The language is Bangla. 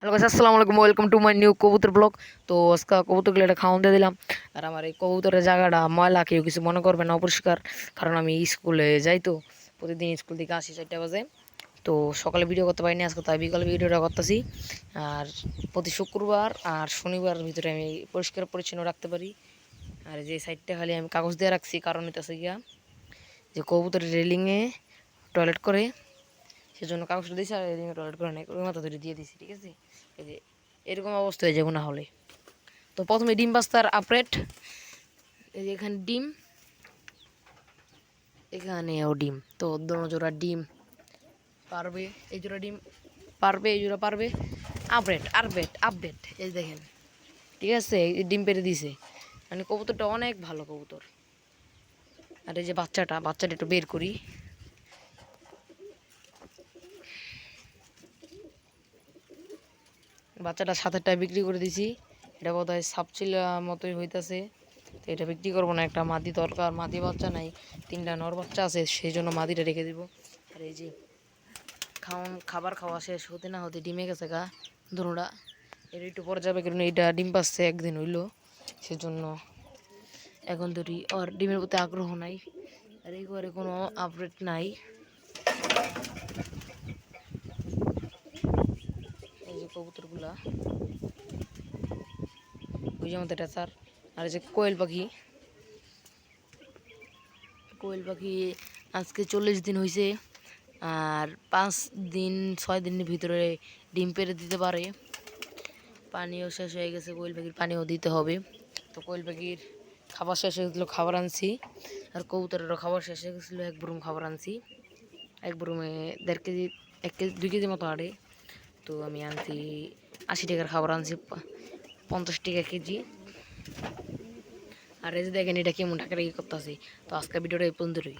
হ্যালো গাইস আসসালামু আলাইকুম ওয়েলকাম টু মাই নিউ কবুতর ব্লগ তো আজকে কবুতরগুলো একটা খাওয়ান দিয়ে দিলাম। আর আমার এই কবুতরের জায়গাটা ময়লা, কেউ কিছু মনে করবে না, অপরিষ্কার। কারণ আমি স্কুলে যাই তো, প্রতিদিন স্কুল থেকে আসি চারটা বাজে। তো সকালে ভিডিও করতে পারিনি, আজকে তাই বিকালে ভিডিওটা করতেছি। আর প্রতি শুক্রবার আর শনিবার ভিতরে আমি পরিষ্কার পরিচ্ছন্ন রাখতে পারি। আর যে সাইডটা খালি আমি কাগজ দিয়ে রাখছি, কারণ এটা গিয়া যে কবুতরের রেলিংয়ে টয়লেট করে। সেজন্য কাগজটা দিয়েছি আর রেলিংয়ে টয়লেট করে নেই ওই মাথা ধরে দিয়ে দিছি, ঠিক আছে? এই যে, এরকম অবস্থা হয়ে যাব না হলে। তো প্রথমে ডিম পাস্তার আপরেট এই যে এখানে ডিম এখানেও ডিম। তো দোনো জোড়া ডিম পারবে, এই জোড়া ডিম পারবে, এই জোড়া পারবে। আপডেট আপডেট আপডেট এই দেখেন, ঠিক আছে? ডিম পেরে দিছে। মানে কবুতরটা অনেক ভালো কবুতর। আর এই যে বাচ্চাটা বাচ্চাটা একটু বের করি। বাচ্চাটা সাতেরটায় বিক্রি করে দিছি। এটা বোধ হয় সাপচিলা মতোই হইতাছে। তো এটা বিক্রি করব না, একটা মাদি দরকার, মাদি বাচ্চা নাই, তিনটা নর বাচ্চা আছে, সেই জন্য মাদিটা রেখে দিব। আর এই যে খাওয়ান, খাবার খাওয়া শেষ হতে না হতে ডিমে গেছে গা ধরুনটা এটা একটু পরে যাবে, কারণ এটা ডিম পাচ্ছে, একদিন হইল। সেজন্য এখন ধরি, আর ডিমের প্রতি আগ্রহ নাই। আর এই ঘরে কোনো আপডেট নাই এই যে কবুতরগুলা। ওই যে আমাদের স্যার, আর এই যে কোয়েল পাখি। কোয়েল পাখি আজকে চল্লিশ দিন হয়েছে আর পাঁচ দিন, ছয় দিনের ভিতরে ডিম পেরে দিতে পারে। পানিও শেষ হয়ে গেছে, কোয়েল পাখির পানিও দিতে হবে। তো কোয়েল পাখির খাবার শেষ হয়ে গেছিল, খাবার আনছি। আর কবুতরেরও খাবার শেষ হয়ে গেছিল, এক বুরুম খাবার আনছি। এক বুরুমে দেড় কেজি, এক কেজি, দুই কেজি মতো আড়ে তো আমি আনছি আশি টাকার খাবার আনছি পঞ্চাশ টাকা কেজি। আর এই যে দেখেন এটা কেমন টাকা রেখে করতেছি। তো আজকের ভিডিওটা এই পর্যন্তই।